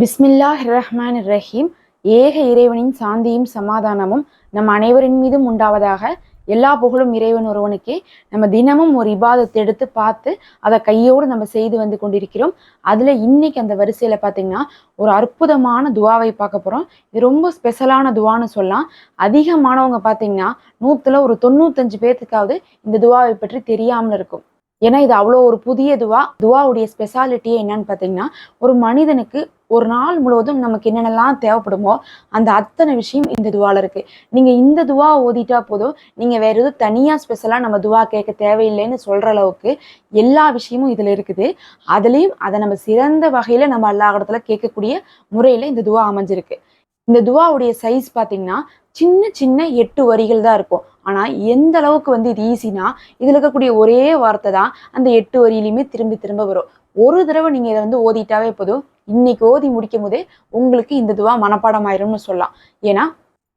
பிஸ்மில்லாஹ் ரஹ்மான் ரஹீம் ஏக இறைவனின் சாந்தியும் சமாதானமும் நம் அனைவரின் மீதும் உண்டாவதாக எல்லா புகழும் இறைவன் ஒருவனுக்கே. நம்ம தினமும் ஒரு இபாதத்தை எடுத்து பார்த்து அதை கையோடு நம்ம செய்து வந்து கொண்டிருக்கிறோம். அதில் இன்னைக்கு அந்த வரிசையில் பார்த்தீங்கன்னா ஒரு அற்புதமான துவாவை பார்க்க போகிறோம் இது ரொம்ப ஸ்பெஷலான துவான்னு சொல்லலாம். அதிகமானவங்க பார்த்தீங்கன்னா நூற்றுல ஒரு தொண்ணூத்தஞ்சு பேர்த்துக்காவது இந்த துவாவை பற்றி தெரியாமல் இருக்கும். ஏன்னா இது அவ்வளோ ஒரு புதிய துவா. துவாவுடைய ஸ்பெஷாலிட்டியே என்னன்னு பார்த்தீங்கன்னா ஒரு மனிதனுக்கு ஒரு நாள் முழுவதும் நமக்கு என்னென்னலாம் தேவைப்படுமோ அந்த அத்தனை விஷயம் இந்த துவால இருக்கு. நீங்கள் இந்த துவா ஓதிட்டா போதும். நீங்கள் வேற எதுவும் தனியாக ஸ்பெஷலாக நம்ம துவா கேட்க தேவையில்லைன்னு சொல்ற அளவுக்கு எல்லா விஷயமும் இதில் இருக்குது. அதுலேயும் அதை நம்ம சிறந்த வகையில் நம்ம எல்லா இடத்துல கேட்கக்கூடிய முறையில் இந்த துவா அமைஞ்சிருக்கு. இந்த துவாவுடைய சைஸ் பார்த்தீங்கன்னா சின்ன சின்ன எட்டு வரிகள் தான் இருக்கும். ஆனால் எந்த அளவுக்கு வந்து இது ஈஸினா இதில் இருக்கக்கூடிய ஒரே வார்த்தை தான் அந்த எட்டு வரியிலையுமே திரும்பி திரும்ப வரும். ஒரு தடவை நீங்கள் இதை வந்து ஓதிட்டாவே போதும். இன்னைக்கு ஓதி முடிக்கும் போதே உங்களுக்கு இந்த துவா மனப்பாடம் ஆயிரும்னு சொல்லலாம். ஏன்னா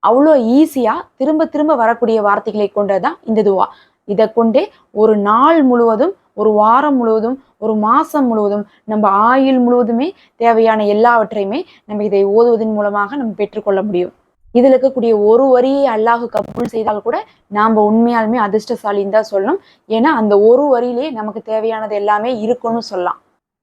அவ்வளோ ஈஸியாக திரும்ப திரும்ப வரக்கூடிய வார்த்தைகளை கொண்டதுதான் இந்த துவா. இதை கொண்டே ஒரு நாள் முழுவதும் ஒரு வாரம் முழுவதும் ஒரு மாதம் முழுவதும் நம்ம ஆயுள் முழுவதுமே தேவையான எல்லாவற்றையுமே நம்ம இதை ஓதுவதன் மூலமாக நம்ம பெற்றுக்கொள்ள முடியும். இதுல இருக்கக்கூடிய ஒரு வரியை அல்லாஹு கபூல் செய்தால் கூட நாம உண்மையாலுமே அதிர்ஷ்டசாலின்னு தான் சொல்லணும். ஏன்னா அந்த ஒரு வரியிலே நமக்கு தேவையானது எல்லாமே இருக்குன்னு சொல்லலாம்.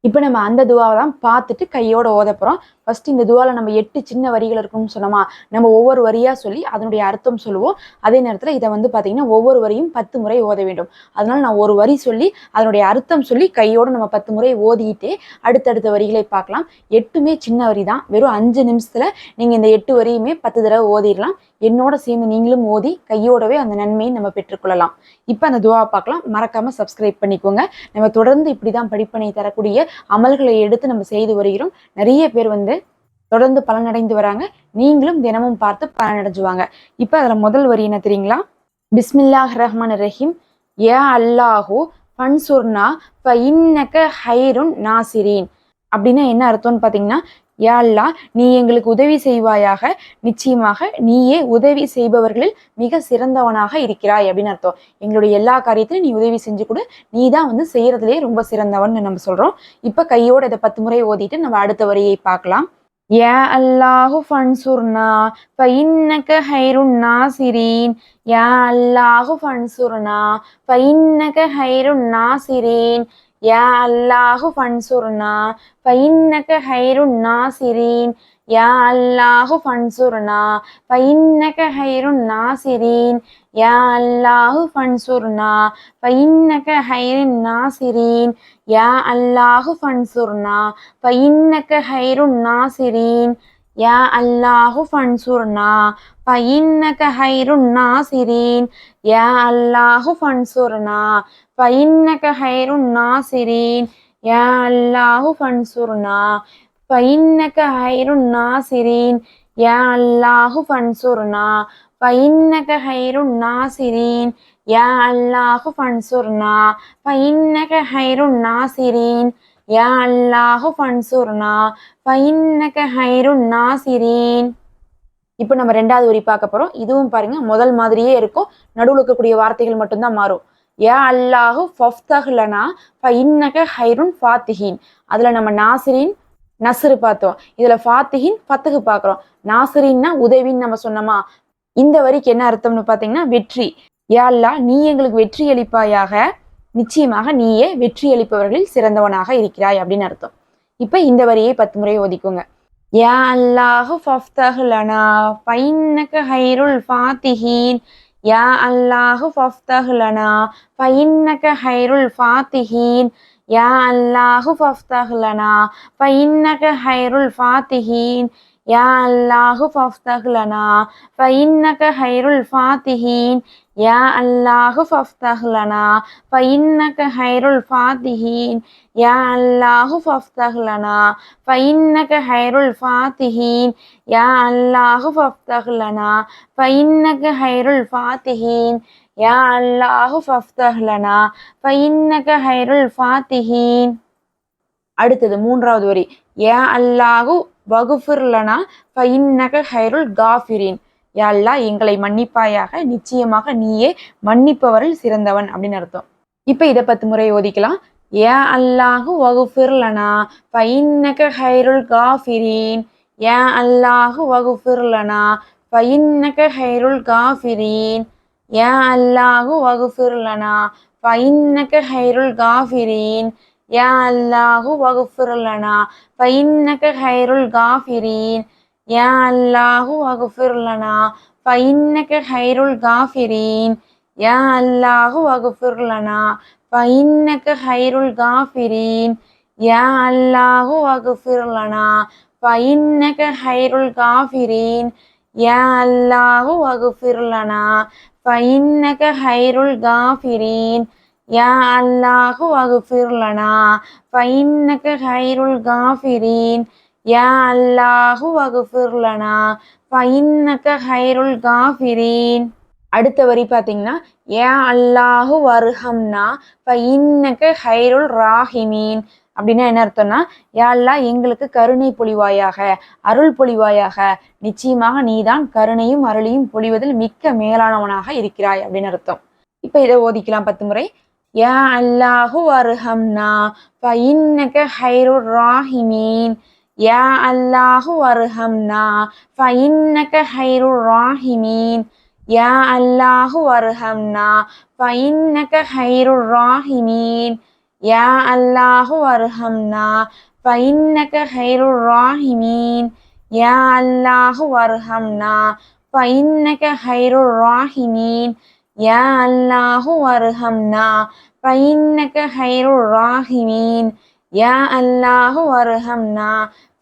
இப்போ நம்ம அந்த துவாவை தான் பார்த்துட்டு கையோட ஓத போகிறோம் ஃபர்ஸ்ட் இந்த துவாவில் நம்ம எட்டு சின்ன வரிகள் இருக்கும்னு சொன்னோமா நம்ம ஒவ்வொரு வரியாக சொல்லி அதனுடைய அர்த்தம் சொல்லுவோம். அதே நேரத்தில் இதை வந்து பார்த்தீங்கன்னா ஒவ்வொரு வரியும் பத்து முறை ஓத வேண்டும். அதனால நான் ஒரு வரி சொல்லி அதனுடைய அர்த்தம் சொல்லி கையோடு நம்ம பத்து முறை ஓதிக்கிட்டே அடுத்தடுத்த வரிகளை பார்க்கலாம். எட்டுமே சின்ன வரி தான். வெறும் அஞ்சு நிமிஷத்தில் நீங்கள் இந்த எட்டு வரியுமே பத்து தடவை ஓதிடலாம். என்னோட சேர்ந்து நீங்களும் ஓதி கையோடவே அந்த நன்மையை நம்ம பெற்றுக்கொள்ளலாம் இப்போ அந்த துவா பார்க்கலாம். மறக்காம சப்ஸ்கிரைப் பண்ணிக்கோங்க. நம்ம தொடர்ந்து இப்படி தான் படிப்பனை தரக்கூடிய அமல்களை எடுத்து நம்ம செய்து வருகிறோம். நிறைய பேர் வந்து தொடர்ந்து பலனடைந்து வராங்க. நீங்களும் தினமும் பார்த்து பலனடைஞ்சுவாங்க. இப்போ அதில் முதல் வரி என்ன தெரியுங்களா? பிஸ்மில்லாஹ் ரஹ்மான் ரஹீம். ஏ அல்லாஹோ ஃபன்சுர்னா ஃப இன்னக்க ஹைருன் நாசிரீன். அப்படின்னா என்ன அர்த்தம்னு பார்த்தீங்கன்னா யா அல்லா நீ எங்களுக்கு உதவி செய்வாயாக. நிச்சயமாக நீயே உதவி செய்பவர்களில் மிக சிறந்தவனாக இருக்கிறாய் அப்படின்னு அர்த்தம். எங்களுடைய எல்லா காரியத்திலும் நீ உதவி செஞ்சு கொடு. நீ தான் வந்து செய்யறதுலேயே ரொம்ப சிறந்தவன் நம்ம சொல்றோம். இப்போ கையோட இதை பத்து முறை ஓதிட்டு நம்ம அடுத்த வரியை பார்க்கலாம். யா அல்லாஹு ஃபன்சுர்னா ஃபைன்னக ஹைருன் நாசிரீன். யா அல்லாஹு ஃபன்சுர்னா ஃபைன்னக ஹைருன் நாசிரீன். யா அல்லாஹு ஃபன்சுர்னா ஃபைன்னக ஹைருன் நாசிரீன். யா அல்லாஹு ஃபன்சுர்னா ஃபைன்னக ஹைருன் நாசிரீன். யா அல்லாஹு ஃபன்சுர்னா ஃபைன்னக ஹைருன் நாசிரீன். யா அல்லாஹு ஃபன்சுர்னா ஃபைன்னக ஹைருன் நாசிரீன். யா அல்லாஹு ஃபன்சுர்னா ஃபைன்னக ஹைருன் நாசிரீன். யா அல்லாஹு ஃபன்சுர்னா ஃபைன்னக ஹைருன் நாசிரீன். யா அல்லாஹு ஃபன்சுர்னா ஃபைன்னக ஹைருன் நாசிரீன் யா அல்லாஹு ஃபன்சுர்னா ஃபைன்னக ஹைருன் நாசிரீன் யா அல்லாஹு ஃபன்சுர்னா ஃபைன்னக ஹைருன் நாசிரீன் யா அல்லாஹு ஃபன்சுர்னா ஃபைன்னக ஹைருன் நாசிரீன் இப்போ நம்ம ரெண்டாவது வரி பார்க்க போகிறோம் இதுவும் பாருங்க முதல் மாதிரியே இருக்கும். நடுவில் இருக்கக்கூடிய வார்த்தைகள் மட்டும்தான் மாறும். ஏ அல்லாஹு ஃபஃப்தஹ்லனா ஃபைன்னக ஹைருன் ஃபாத்திஹீன். அதில் நம்ம நாசிரின் நசுரு பார்த்தோம். இதுல ஃபாத்திஹின் ஃபத்தகு பார்க்குறோம். நாசரின்னா உதவின்னு நம்ம சொன்னோமா? இந்த வரிக்கு என்ன அர்த்தம்னு பார்த்தீங்கன்னா வெற்றி. யாழ்லா நீ எங்களுக்கு வெற்றி அளிப்பாயாக. நிச்சயமாக நீயே வெற்றி அளிப்பவர்களில் சிறந்தவனாக இருக்கிறாய் அப்படின்னு அர்த்தம். இப்ப இந்த வரியை பத்து முறை ஒதிக்குங்க யா அல்லாஹு ஃபஃப்தஹ்லனா ஃபைன்னக ஹைருல் ஃபாத்திஹீன். யா அல்லாஹு ஃபஃப்தஹ்லனா ஃபைன்னக ஹைருல் ஃபாத்திஹீன். யா அல்லாஹு ஃபஃப்தஹ்லனா ஃபைன்னக ஹைருல் ஃபாத்திஹீன். யா அல்லாஹு ஃபஃப்தஹ்லனா ஃபைன்னக ஹைருல் ஃபாத்திஹீன். யா அல்லாஹு ஃபஃப்தஹ்லனா ஃபைன்னக ஹைருல் ஃபாத்திஹீன். யா அல்லாஹு ஃபஃப்தஹ்லனா ஃபைன்னக ஹைருல் ஃபாத்திஹீன். யா அல்லாஹு ஃபஃப்தஹ்லனா ஃபைன்னக ஹைருல் ஃபாத்திஹீன். யா அல்லாஹு ஃபஃப்தஹ்லனா ஃபைன்னக ஹைருல் ஃபாத்திஹீன். அடுத்தது மூன்றாவது வரி. யா அல்லாஹு வகுஃபிர்லனா ஃபைன்னக ஹைருல் காஃபிரின். யா எங்களை மன்னிப்பாயாக நிச்சயமாக நீயே மன்னிப்பவரில் சிறந்தவன் அப்படின்னு அர்த்தம். இப்போ இதை பத்து முறை ஓதிக்கலாம். ஏ அல்லாஹு வகுஃபிர்லனா லனா ஃபைன்னக ஹைருல் காஃபிரீன். ஏ அல்லாஹு வகுஃபிர்லனா லனா ஃபைன்னக ஹைருல் காஃபிரீன். ஏ அல்லாஹு வகுஃபிர்லனா லனா ஃபைன்னக ஹைருல் காஃபிரீன். யா அல்லாஹு வகுஃபிர் லனா ஃபைன்னக ஹைருல் காஃபிரீன். யா அல்லாஹு வகுஃபிர் லனா ஃபைன்னக ஹைருல் காஃபிரீன். யா அல்லாஹு வகுஃபிர் லனா ஃபைன்னக ஹைருல் காஃபிரீன். யா அல்லாஹு வகுஃபிர் லனா ஃபைன்னக ஹைருல் காஃபிரீன். யா அல்லாஹு வகுஃபிர் லனா ஃபைன்னக ஹைருல் காஃபிரீன். யா அல்லாஹு வகுஃபிர்லனா ஃபைன்னக ஹைருல் காஃபிரீன். யா அல்லாஹு வகுஃபிர்லனா ஃபைன்னக ஹைருல் காஃபிரீன். அடுத்த வரி பார்த்தீங்கன்னா ஏ அல்லாஹு வர்ஹம்னா ஃபைன்னக ஹைருல் ராஹிமீன். அப்படின்னா என்ன அர்த்தம்னா யாழ்லா எங்களுக்கு கருணை பொழிவாயாக அருள் பொழிவாயாக நிச்சயமாக நீதான் கருணையும் அருளையும் பொழிவதில் மிக்க மேலானவனாக இருக்கிறாய் அப்படின்னு அர்த்தம். இப்போ இதை ஓதிக்கலாம் பத்து முறை. யா அல்லாஹு வருஹம்னா ஃபைன்னக ஹைரு ராஹிமீன் யா அல்லாஹு வருஹம்னா ஃபைன்னக ஹைரு ராஹிமீன் யா அல்லாஹு வருஹம்னா ஃபைன்னக ஹைரு ராஹிமீன் யா அல்லாஹு வருஹம்னா ஃபைன்னக ஹைரு ராஹிமீன் யா அல்லாஹு வருஹம்னா ஃபைன்னக ஹைரு ராஹிமீன் யா அல்லாஹு வர்ஹம்னா ஃபைன்னக ஹைருர் ராஹிமீன். யா அல்லாஹு வர்ஹம்னா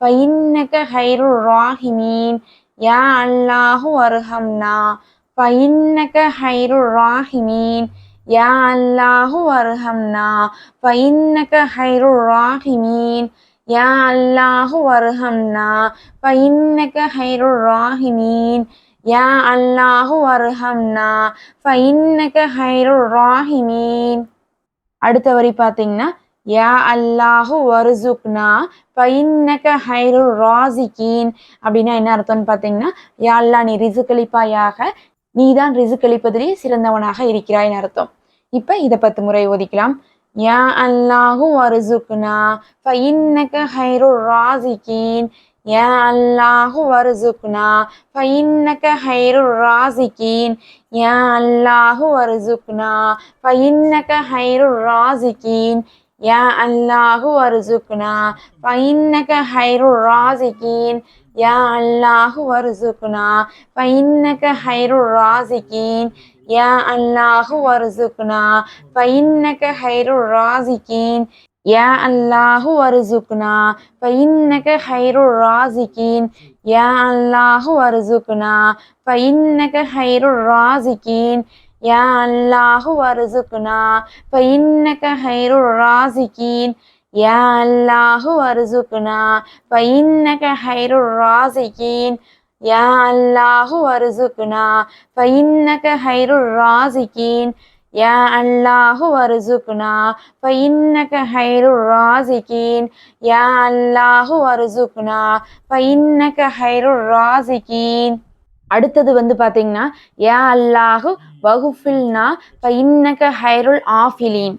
ஃபைன்னக ஹைருர் ராஹிமீன். யா அல்லாஹு வர்ஹம்னா ஃபைன்னக ஹைருர் ராஹிமீன். யா அல்லாஹு வர்ஹம்னா ஃபைன்னக ஹைருர் ராஹிமீன். யா அல்லாஹு வர்ஹம்னா ஃபைன்னக ஹைருர் ராஹிமீன். யா அல்லாஹு வர்ஹம்னா ஃபைன்னக ஹைரு ராஹிமீன். அடுத்த வரி பார்த்தீங்கன்னா யா அல்லாஹு வருசுக்னா பைன்னக ஹைரு ராசிகீன். அப்படின்னா என்ன அர்த்தம்னு பார்த்தீங்கன்னா யா அல்லா நீ ரிசுக்களிப்பாயாக நீதான் ரிசுக்களிப்பதிலே சிறந்தவனாக இருக்கிறாய்னு அர்த்தம். இப்போ இதை பத்து முறை ஒதிக்கலாம் யா அல்லாஹு வருசுக்னா ஃபைன்னக ஹைரு ராசிகீன். யா அல்லாஹு வருசுக்னா ஃபைன்னக ஹைருர் ராசிகீன். யா அல்லாஹு வருசுக்னா ஃபைன்னக ஹைருர் ராசிகீன். யா அல்லாஹு வருசுக்னா ஃபைன்னக ஹைருர் ராசிகீன். யா அல்லாஹு வருசுக்னா ஃபைன்னக ஹைருர் ராசிகீன். யா அல்லாஹு வருசுக்னா ஃபைன்னக ஹைருர் ராசிகீன். யா அல்லாஹு வருசுக்னா ஃபைன்னக ஹைருர் ராசிகீன். யா அல்லாஹு வருசுக்னா ஃபைன்னக ஹைருர் ராசிகீன். யா அல்லாஹு வருசுக்னா ஃபைன்னக ஹைருர் ராசிகீன். யா அல்லாஹு வருசுக்னா ஃபைன்னக ஹைருர் ராசிகீன். யா அல்லாஹு வருசுக்னா ஃபைன்னக ஹைருர் ராசிகீன். யா அல்லாஹு வருசுக்னா ஃபைன்னக ஹைரு ராசிகீன். யா அல்லாஹு வருசுக்னா ஃபைன்னக ஹைரு ராசிகீன். அடுத்தது வந்து பார்த்தீங்கன்னா யா அல்லாஹு வகுஃபில்னா ஃபைன்னக ஹைருல் ஆஃபிலீன்.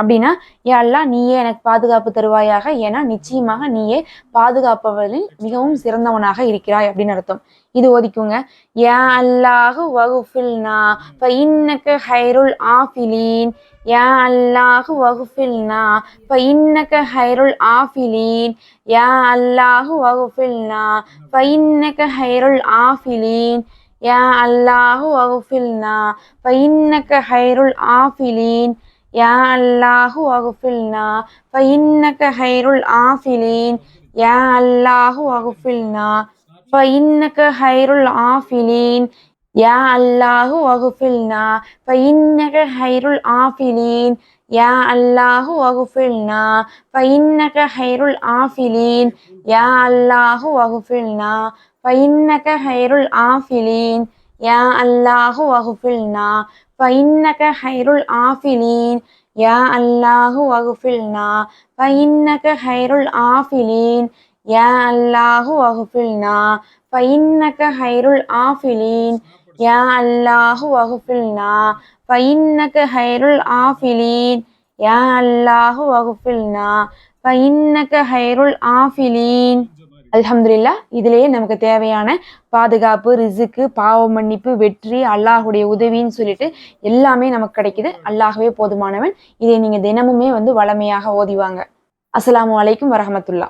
அப்படின்னா யா நீயே எனக்கு பாதுகாப்பு தருவாயாக. ஏன்னா நிச்சயமாக நீயே பாதுகாப்பவர்களில் மிகவும் சிறந்தவனாக இருக்கிறாய். அப்படின்னு அர்த்தம். இது ஒதிக்குங்க யா அல்லாஹு வகுஃபில்னா ஃபைன்னக ஹைருல் ஆஃபிலீன். யா அல்லாஹு வகுஃபில்னா ஃபைன்னக ஹைருல் ஆஃபிலீன். யா அல்லாஹு வகுஃபில்னா ஃபைன்னக ஹைருல் ஆஃபிலீன். யா அல்லாஹு வகுஃபில்னா ஃபைன்னக ஹைருல் ஆஃபிலீன். யா அல்லாஹு வகுஃபில்னா ஃபைன்னக ஹைருல் ஆஃபிலீன். யா அல்லாஹு வகுஃபில்னா ஃபைன்னக ஹைருல் ஆஃபிலீன். யா அல்லாஹு வகுஃபில்னா ஃபைன்னக ஹைருல் ஆஃபிலீன். யா அல்லாஹு வகுஃபில்னா ஃபைன்னக ஹைருல் ஆஃபிலீன். யா அல்லாஹு வகுஃபில்னா ஃபைன்னக ஹைருல் ஆஃபிலீன். யா அல்லாஹு வகுஃபில்னா ஃபைன்னக ஹைருல் ஆஃபிலீன் யா அல்லாஹு வகுஃபில்னா ஃபைன்னக ஹைருல் ஆஃபிலீன் யா அல்லாஹு வகுஃபில்னா ஃபைன்னக ஹைருல் ஆஃபிலீன் யா அல்லாஹு வகுஃபில்னா ஃபைன்னக ஹைருல் ஆஃபிலீன் யா அல்லாஹு வகுஃபில்னா இன்னக்க ஹைருல் ஆஃபிலீன் அல்ஹம்துலில்லா இதிலேயே நமக்கு தேவையான பாதுகாப்பு ரிசுக்கு பாவ மன்னிப்பு வெற்றி அல்லாஹுடைய உதவின்னு சொல்லிட்டு எல்லாமே நமக்கு கிடைக்குது. அல்லாஹவே போதுமானவன். இதை நீங்க தினமுமே வந்து வளமையாக ஓதிவாங்க. அஸ்லாம் அலைக்கும் வரஹமத்துல்லா.